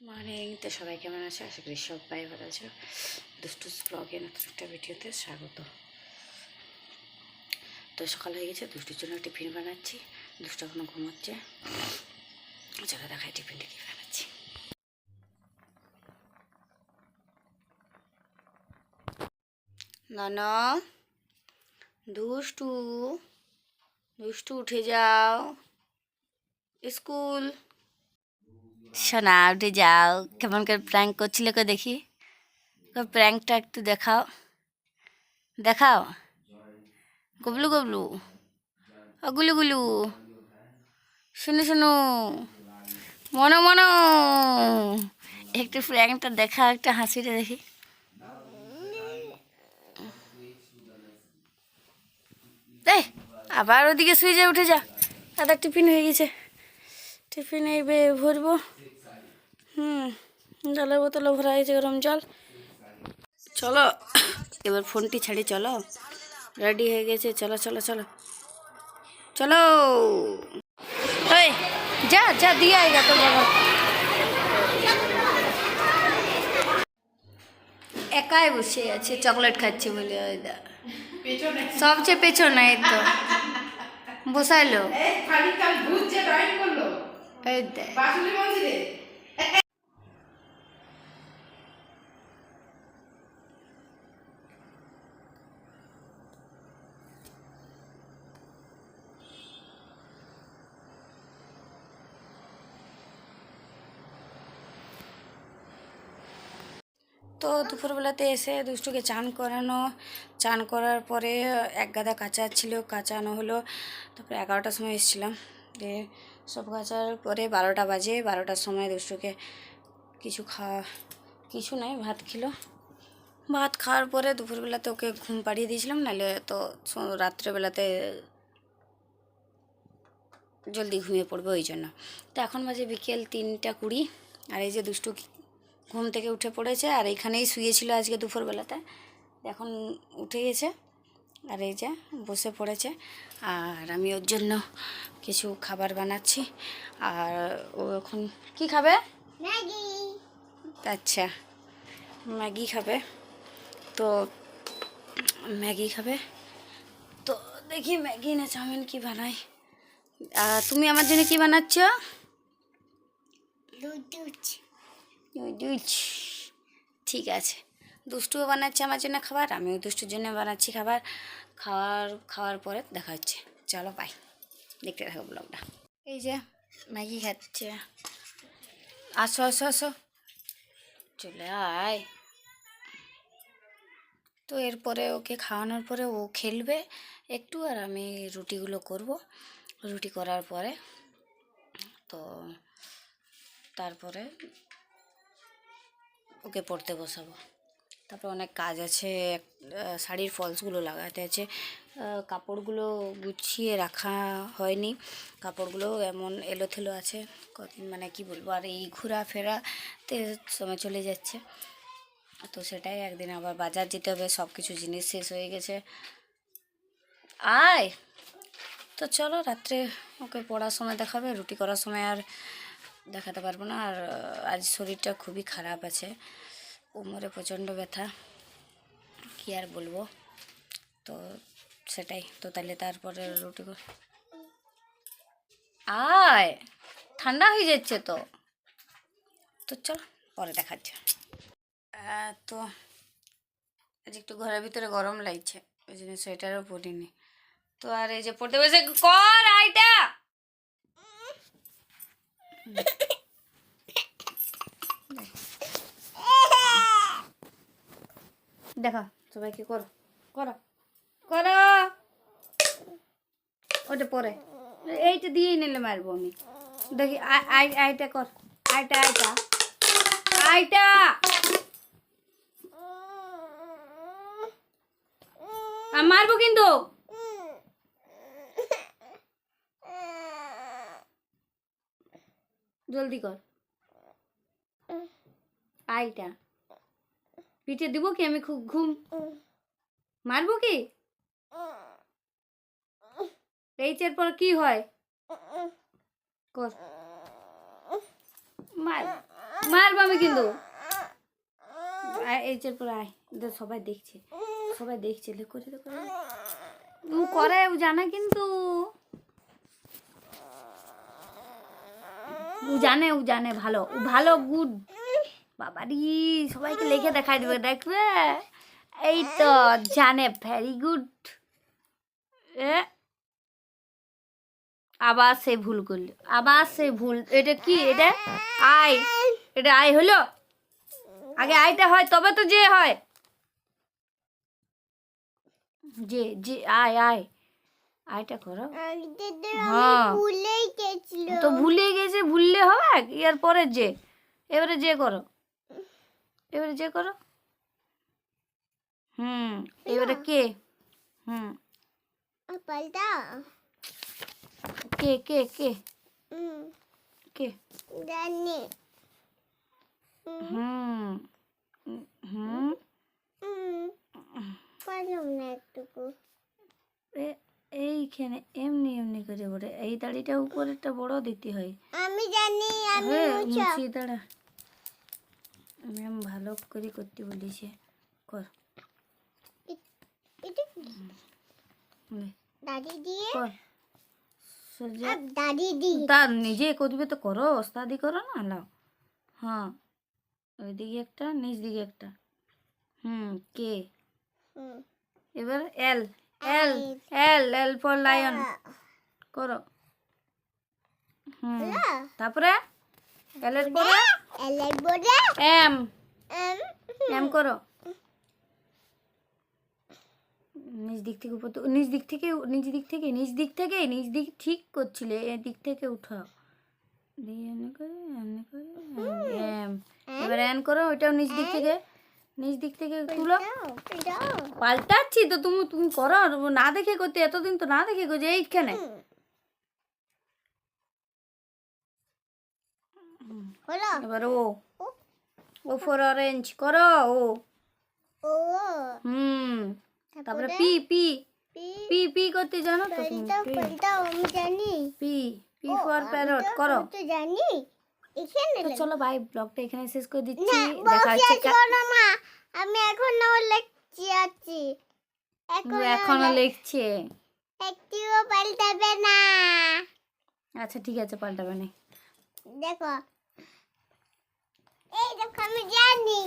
Morning তো সবাই কেমন আছে? আশা করি সবাই ভালো আছে। দুষ্টু ব্লগে নতুন একটা ভিডিওতে স্বাগত। তো সকাল হয়ে গেছে, দুষ্টুর জন্য টিফিন বানাচ্ছি। দুষ্টু এখনও ঘুমোচ্ছে। চলো দেখাই টিফিনটা কী বানাচ্ছি। নানা, দুষ্টু দুষ্টু উঠে যাও। স্কুল। শোনা উঠে যাও। কেমন করে প্র্যাঙ্ক করছিলে কো দেখি? প্র্যাঙ্কটা একটু দেখাও। দেখাও। গবলু গবলু। ও গুলু গুলু। শুনো শুনো। মনো মনো। একটু প্র্যাঙ্কটা দেখা একটা হাসিটা দেখি। আবার ওদিকে যা, উঠে যা। দাদা টিফিন হয়ে গেছে। টিফিন ভরবো। হুম, জলের বোতলে ভরা হয়েছে, গরম জল। চলো, এবার ফোনটি ছাড়ি, চলো। রেডি হয়ে গেছে, চলো চলো চলো। চলো। যা যা, দিয়ে আয়গা তোর বাবা একাই বসে আছে, চকলেট খাচ্ছে বলে সবচেয়ে পেছনে তো। বসাইলো। তো দুপুরবেলাতে এসে দুষ্টুকে চান করানো। চান করার পরে এক গাদা কাঁচা ছিল কাঁচানো হলো। তারপরে এগারোটার সময় এসেছিলাম। দিয়ে সব কাচার পরে বারোটা বাজে, বারোটার সময় দুষ্টুকে কিছু খাওয়া কিছু নাই, ভাত খেলো। ভাত খাওয়ার পরে দুপুরবেলাতে ওকে ঘুম পাড়িয়ে দিয়েছিলাম, নাহলে তো রাত্রেবেলাতে জলদি ঘুমিয়ে পড়বে ওই জন্য। তো এখন বাজে বিকেল তিনটা কুড়ি, আর এই যে দুষ্টু ঘুম থেকে উঠে পড়েছে, আর এইখানেই শুয়েছিল আজকে দুপুরবেলাতে। এখন উঠে গেছে। আর এই যে বসে পড়েছে। আর আমি ওর জন্য কিছু খাবার বানাচ্ছি। আর ও এখন কি খাবে? ম্যাগি। আচ্ছা ম্যাগি খাবে। তো ম্যাগি খাবে। তো দেখি ম্যাগি না চাউমিন কি বানাই আর তুমি আমার জন্য কি বানাচ্ছ? ঠিক আছে। দুষ্টুও বানাচ্ছে আমার জন্য খাবার, আমিও দুষ্টুর জন্য বানাচ্ছি খাবার। খাওয়ার খাওয়ার পরে দেখা হচ্ছে। চলো বাই দেখতে থাকো ব্লগটা এই যে, ম্যাগি খাচ্ছে। আসো আসো আসো। চলে আয়। তো এরপরে ওকে খাওয়ানোর পরে ও খেলবে একটু, আর আমি রুটিগুলো করব। রুটি করার পরে তো তারপরে ওকে পড়তে বসাবো। তারপর অনেক কাজ আছে শাড়ির ফলসগুলো লাগাতে আছে। কাপড়গুলো গুছিয়ে রাখা হয়নি। কাপড়গুলো এমন এলোথেলো আছে, কত- মানে কি বলব, আর এই ঘোরাফেরাতে সময় চলে যাচ্ছে। তো সেটাই একদিন আবার বাজার যেতে হবে সব কিছু জিনিস শেষ হয়ে গেছে। আয়! তো চলো, রাত্রে ওকে পড়ার সময় দেখাবে, রুটি করার সময় আর দেখাতে পারব না। আর আজ শরীরটা খুবই খারাপ আছে। কোমরে প্রচণ্ড ব্যথা, কী আর বলব? তো সেটাই, তো তাহলে তারপরে রুটি আয়, ঠান্ডা হয়ে যাচ্ছে তো। তো চল, পরে দেখাচ্ছে। তো আজ একটু ঘরের ভিতরে গরম লাগছে, ওই জন্য সোয়েটারও পরিনি। তো আর এই যে পড়তে বসে, কর আইটা দেখো। সবাইকে করো। করো। করো। ওটা পরে। এইটা দিয়েই নিলে মারবো আমি। দেখি আই- আই আইটা কর। আইটা আইটা। আইটা! মারবো কিন্তু। জলদি কর। আইটা। পিঠে দিব কি? আমি খুব ঘুম। মারবো কি? এইচের পর কি হয়? কর। মার। মারবো আমি কিন্তু। আয়, এই চের পরে আয়। সবাই দেখছে। সবাই দেখছে। করে দে, করে করে জানে কিন্তু। ও জানে ও জানে। ভালো। ও ভালো গুড বাবারি সবাইকে লিখে দেখাই দেবে, দেখবে? এই তো, জানে ভেরি গুড আবার সে ভুল করল, আবার সে ভুল, এটা কি, এটা? আয় এটা আয় হলো? আগে আয়টা হয়, তবে তো যে হয়। যে যে আয় আয় আয়টা করো। হ্যাঁ। তো ভুলে গেছে, ভুললে হবে? এর পরে যে, এবারে যে করো। এবারে যে করো। হুম এবারে কে? হুম। পাল্টা। কে কে কে? হুম কে? জানি। হুম হুম। পারলাম না একটুকু। এইখানে এমনি এমনি করে বলে। এই দাড়িটা উপরেরটা বড় দিতে হয়। আমি জানি আমি হ্যাঁ মুছা। মুছিয়ে দাঁড়া। ম্যাম ভালো করে করতে বলিছে। কর। দাদি দিয়ে? কর। সোজা দাদি দি তার নিজে করবে তো করো ওস্তাদি করো না লাও হ্যাঁ। ওইদিকে একটা নিচ দিকে একটা। হুম কে? এবার এল এল এল এল ফর লায়ন করো। হুম। তারপরে? এল পরে এলাই বড়ে এম এম এম করো। নিচ দিক থেকে উপর নিচ দিক থেকে নিচ দিক থেকে নিচ দিক থেকে নিচ দিক ঠিক করছিলে এ দিক থেকে উঠাও দিয়ে এমনি করে এমনি করে এম এবার এন করো ওইটাও নিচ দিক থেকে। নিচ দিক থেকে তুলো। পাল্টাচ্ছি তো তুমি তুমি করো না দেখে করতে এতদিন তো না দেখে করছে এইখানে। হলো এবার ও। ও। ফর অরেঞ্জ করো ও। ও। হুম। তারপরে পি পি। পি। পি করতে জানো তো তুমি? আমি জানি। পি পি ফর প্যারট করো। তো জানি। এখানে তো চলো ভাই ব্লগটা এখানে শেষ করে দিচ্ছি। দেখা হচ্ছে না আমি এখনও লিখছি আছি। এখন এখনও লিখছে। একটিও পাল্টাবে না। আচ্ছা ঠিক আছে পাল্টাবে না। দেখো এই দেখো আমি জানি।